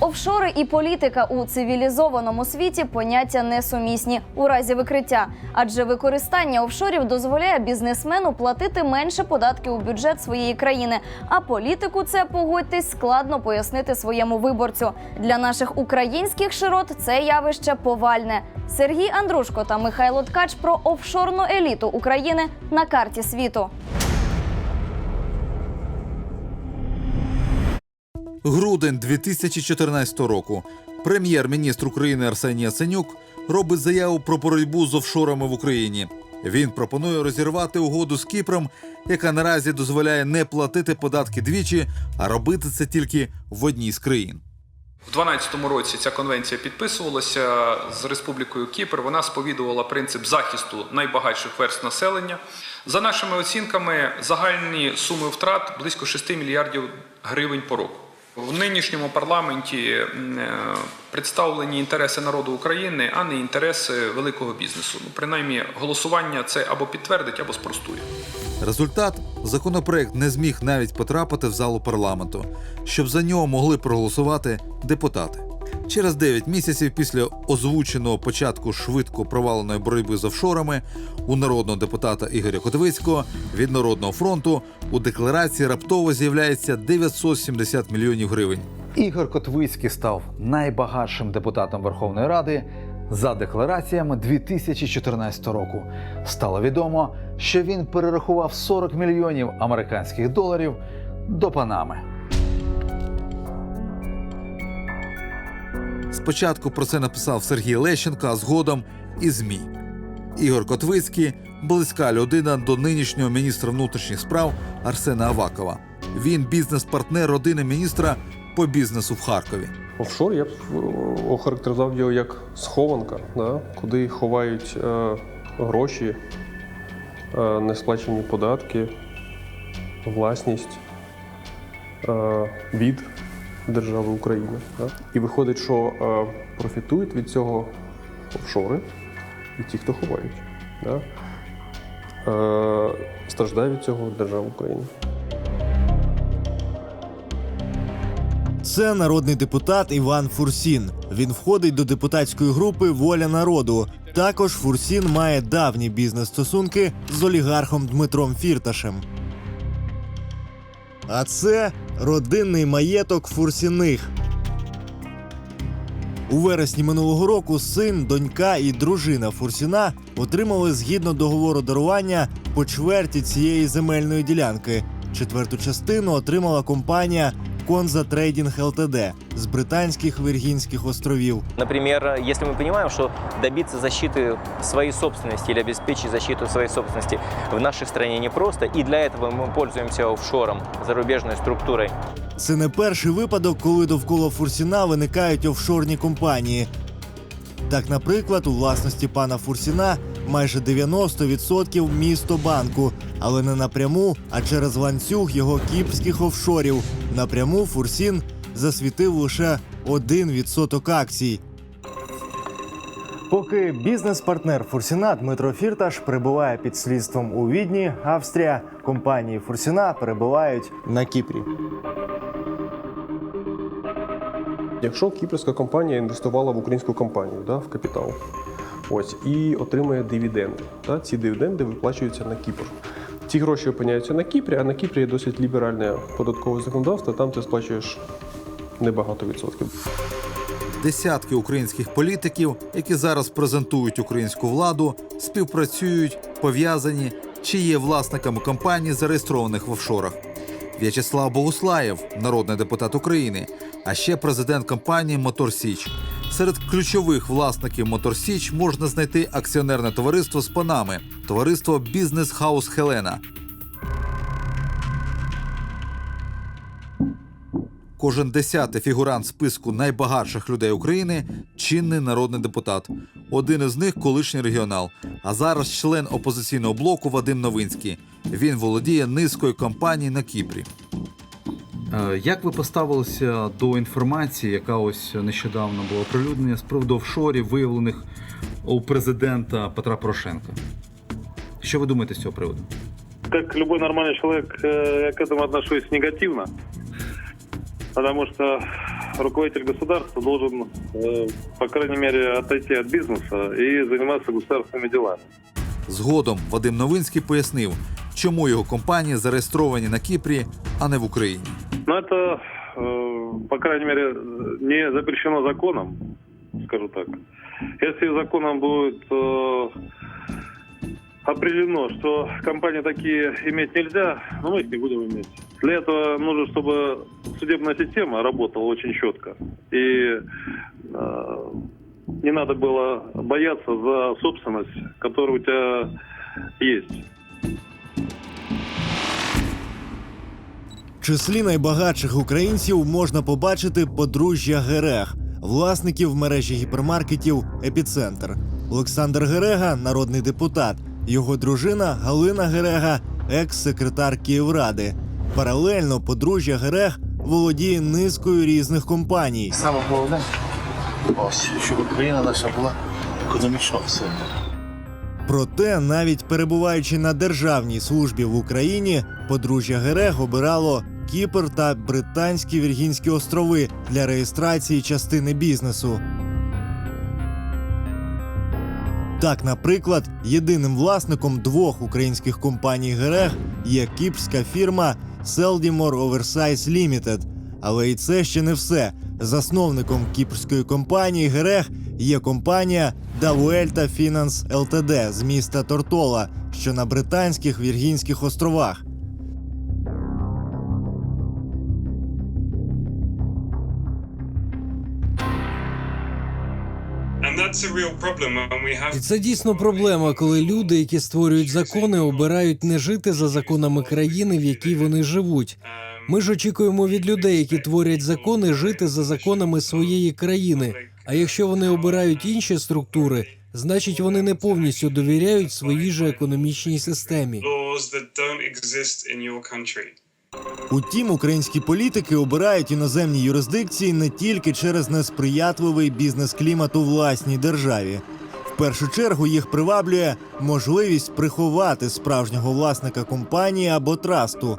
Офшори і політика у цивілізованому світі поняття несумісні у разі викриття, адже використання офшорів дозволяє бізнесмену платити менше податки у бюджет своєї країни. А політику це погодьтесь складно пояснити своєму виборцю. Для наших українських широт це явище повальне. Сергій Андрушко та Михайло Ткач про офшорну еліту України на карті світу. Грудень 2014 року. Прем'єр-міністр України Арсеній Яценюк робить заяву про боротьбу з офшорами в Україні. Він пропонує розірвати угоду з Кіпром, яка наразі дозволяє не платити податки двічі, а робити це тільки в одній з країн. У 2012 році ця конвенція підписувалася з Республікою Кіпр. Вона сповідувала принцип захисту найбагатших верст населення. За нашими оцінками, загальні суми втрат близько 6 мільярдів гривень по року. В нинішньому парламенті е, представлені інтереси народу України, а не інтереси великого бізнесу. Ну, принаймні, голосування це або підтвердить, або спростує. Результат законопроект не зміг навіть потрапити в залу парламенту, щоб за нього могли проголосувати депутати. Через 9 місяців після озвученого початку швидко проваленої боротьби з офшорами у народного депутата Ігоря Котовицького від Народного фронту у декларації раптово з'являється 970 мільйонів гривень. Ігор Котвицький став найбагатшим депутатом Верховної Ради за деклараціями 2014 року. Стало відомо, що він перерахував 40 мільйонів американських доларів до Панами. Спочатку про це написав Сергій Лещенко, а згодом і ЗМІ. Ігор Котвицький близька людина до нинішнього міністра внутрішніх справ Арсена Авакова. Він бізнес-партнер родини міністра по бізнесу в Харкові. Офшор я б е, охарактеризував його як схованка, да? куди ховають е, гроші, е, несплачені податки, власність е, від держави України. Да? І виходить, що е, профітують від цього офшори і ті, хто ховають. Да? Е, страждає від цього держава України. Це народний депутат Іван Фурсін. Він входить до депутатської групи Воля народу. Також Фурсін має давні бізнес-стосунки з олігархом Дмитром Фірташем. А це родинний маєток Фурсіних. У вересні минулого року син, донька і дружина Фурсіна отримали згідно договору дарування по чверті цієї земельної ділянки. Четверту частину отримала компанія Конза Трейдінг ЛТД з британських Віргінських островів. Например, если мы понимаем, что добиться защиты своей собственности или обеспечить защиту своей собственности в нашей стране непросто, и для этого мы пользуемся офшором, зарубежной структурой, Це не перший випадок, коли довкола Фурсіна виникають офшорні компанії. Так, наприклад, у власності пана Фурсіна майже 90% місто банку, але не напряму, а через ланцюг його кіпрських офшорів. Напряму Фурсін засвітив лише 1% акцій. Поки бізнес-партнер Фурсіна Дмитро Фірташ перебуває під слідством у Відні, Австрія, компанії Фурсіна перебувають на Кіпрі. Якщо кіпрська компанія інвестувала в українську компанію да, в капітал, ось і отримує дивіденди. Да, ці дивіденди виплачуються на Кіпр. Ці гроші опиняються на Кіпрі, а на Кіпрі є досить ліберальне податкове законодавство. Там ти сплачуєш небагато відсотків. Десятки українських політиків, які зараз презентують українську владу, співпрацюють, пов'язані чи є власниками компаній, зареєстрованих в офшорах. В'ячеслав Богуслаєв, народний депутат України, а ще президент компанії Мотор Січ. Серед ключових власників Мотор Січ можна знайти акціонерне товариство з Панами, товариство Бізнес Хаус Хелена, Кожен десятий фігурант списку найбагатших людей України чинний народний депутат. Один із них колишній регіонал, а зараз член опозиційного блоку Вадим Новинський. Він володіє низкою компаній на Кіпрі. Е, Як ви поставилися до інформації, яка ось нещодавно була оприлюднена з приводу офшорів, виявлених у президента Петра Порошенка? Що ви думаєте з цього приводу? как любой нормальный человек, э, я к этому отношусь негативно. Потому что руководитель государства должен, э, по крайней мере, отойти от бизнеса и заниматься государственными делами. Згодом Вадим Новинський пояснив, чому його компанії зареєстровані на Кіпрі, а не в Україні. Но это, э, по крайней мере, не запрещено законом, скажу так. Если законом будет э, определено, что компании такие иметь нельзя, но мы их не будем иметь. Для этого нужно, чтобы судебная система работала очень четко. И э, не надо было бояться за собственность, которая у тебя числі найбагатших українців можна побачити подружжя Герег, власників мережі гіпермаркетів Епіцентр. Олександр Герега народний депутат. Його дружина Галина Герега, екс-секретар Київради. Паралельно подружжя Герег володіє низкою різних компаній. Саме головне, ось, щоб Україна наша була економічно сильна. Проте, навіть перебуваючи на державній службі в Україні, подружжя Герег обирало Кіпр та Британські Віргінські острови для реєстрації частини бізнесу. Так, наприклад, єдиним власником двох українських компаній Герег є кіпрська фірма Seldimore Oversize Limited. Але і це ще не все. Засновником кіпрської компанії Герег є компанія Davuelta Finance Ltd з міста Тортола, що на Британських Віргінських островах. І це дійсно проблема, коли люди, які створюють закони, обирають не жити за законами країни, в якій вони живуть. Ми ж очікуємо від людей, які творять закони, жити за законами своєї країни. А якщо вони обирають інші структури, значить вони не повністю довіряють своїй же економічній системі. Утім, українські політики обирають іноземні юрисдикції не тільки через несприятливий бізнес-клімат у власній державі. В першу чергу їх приваблює можливість приховати справжнього власника компанії або трасту.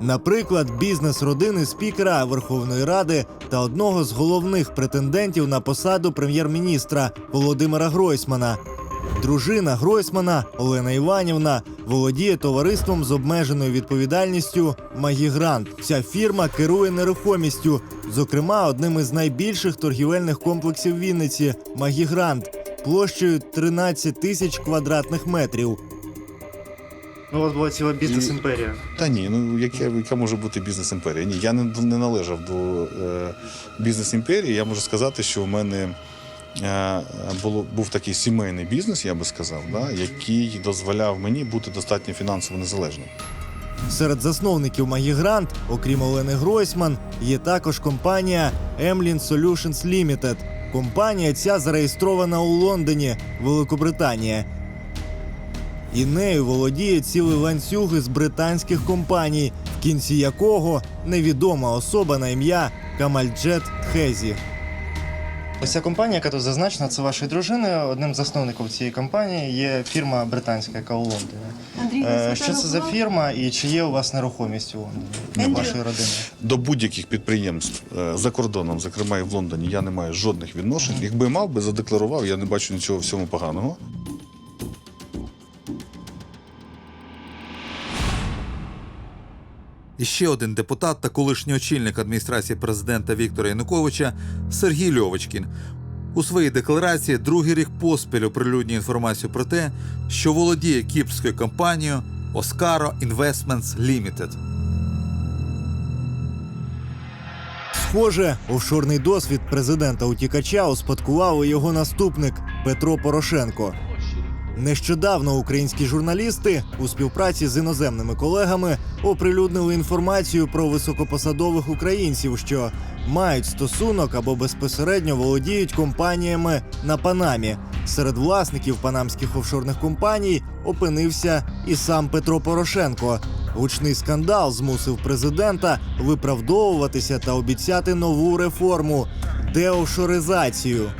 Наприклад, бізнес родини спікера Верховної Ради та одного з головних претендентів на посаду прем'єр-міністра Володимира Гройсмана. Дружина Гройсмана Олена Іванівна володіє товариством з обмеженою відповідальністю Магігрант. Ця фірма керує нерухомістю, зокрема, одним із найбільших торгівельних комплексів Вінниці Магігрант площею 13 тисяч квадратних метрів. Ну, у вас була ціла бізнес-імперія. Та ні, ну яке, яка може бути бізнес-імперія? Ні, я не, не належав до е, бізнес-імперії. Я можу сказати, що у мене було, був такий сімейний бізнес, я би сказав, да, який дозволяв мені бути достатньо фінансово незалежним. Серед засновників Магігрант, окрім Олени Гройсман, є також компанія Emlin Solutions Limited. Компанія ця зареєстрована у Лондоні, Великобританія. І нею володіє цілий ланцюг із британських компаній, в кінці якого невідома особа на ім'я Камальджет Тхезі. Ось ця компанія, яка тут зазначена, це вашої дружини. Одним з засновників цієї компанії є фірма британська, яка у Лондоні. Андрій, Що це за фірма і чи є у вас нерухомість у Лондоні для вашої родини? До будь-яких підприємств е, за кордоном, зокрема і в Лондоні, я не маю жодних відношень. Якби мав би задекларував, я не бачу нічого всьому поганого. І ще один депутат та колишній очільник адміністрації президента Віктора Януковича Сергій Льовочкін. У своїй декларації другий рік поспіль оприлюднює інформацію про те, що володіє кіпрською компанією Oscaro Investments Limited. Схоже, офшорний досвід президента утікача успадкував його наступник Петро Порошенко. Нещодавно українські журналісти у співпраці з іноземними колегами оприлюднили інформацію про високопосадових українців, що мають стосунок або безпосередньо володіють компаніями на Панамі. Серед власників панамських офшорних компаній опинився і сам Петро Порошенко. Гучний скандал змусив президента виправдовуватися та обіцяти нову реформу деофшоризацію.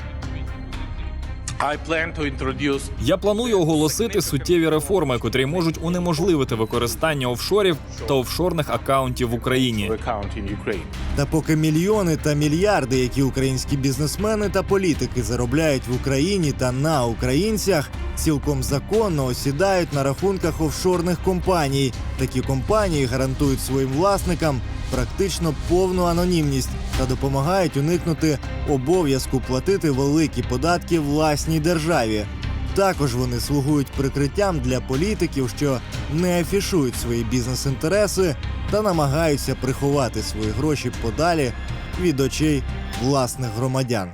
Я планую оголосити суттєві реформи, котрі можуть унеможливити використання офшорів та офшорних акаунтів в Україні. Та поки мільйони та мільярди, які українські бізнесмени та політики заробляють в Україні та на українцях, цілком законно осідають на рахунках офшорних компаній. Такі компанії гарантують своїм власникам практично повну анонімність та допомагають уникнути обов'язку платити великі податки власній державі. Також вони слугують прикриттям для політиків, що не афішують свої бізнес-інтереси та намагаються приховати свої гроші подалі від очей власних громадян.